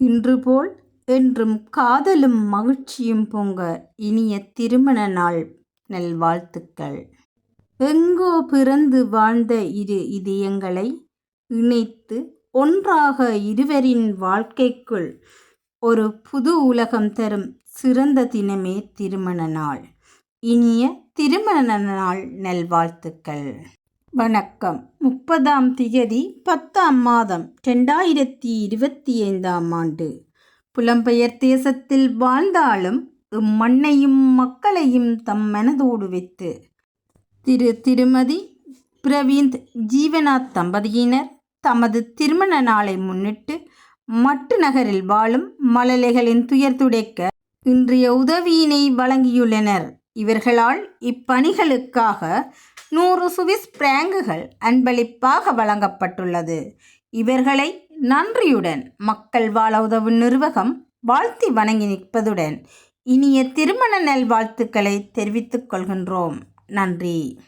இன்று போல் என்றும் காதலும் மகிழ்ச்சியும் பொங்க இனிய திருமண நாள். நல்வாழ்த்துக்கள். எங்கோ பிறந்து வாழ்ந்த இரு இதயங்களை இணைத்து ஒன்றாக இருவரின் வாழ்க்கைக்குள் ஒரு புது உலகம் தரும் சிறந்த தினமே திருமண நாள். இனிய திருமண நாள். நல்வாழ்த்துக்கள். வணக்கம். முப்பதாம் திகதி பத்தாம் மாதம் ரெண்டாயிரத்தி இருபத்தி ஐந்தாம் ஆண்டு. புலம்பெயர் தேசத்தில் வாழ்ந்தாலும் இம்மண்ணையும் மக்களையும் தம் மனதோடு வைத்து திரு திருமதி பிரவீந்த் ஜீவநாத் தம்பதியினர் தமது திருமண நாளை முன்னிட்டு மட்டு நகரில் வாழும் மழலைகளின் துயர் துடைக்க இன்றைய உதவியினை வழங்கியுள்ளனர். இவர்களால் இப்பணிகளுக்காக நூறு சுவிஸ் பிராங்குகள் அன்பளிப்பாக வழங்கப்பட்டுள்ளது. இவர்களை நன்றியுடன் மக்கள் வாழ உதவும் நிர்வாகம் வாழ்த்தி வணங்கி நிற்பதுடன் இனிய திருமண நல்வாழ்த்துக்களை தெரிவித்துக் கொள்கின்றோம். நன்றி.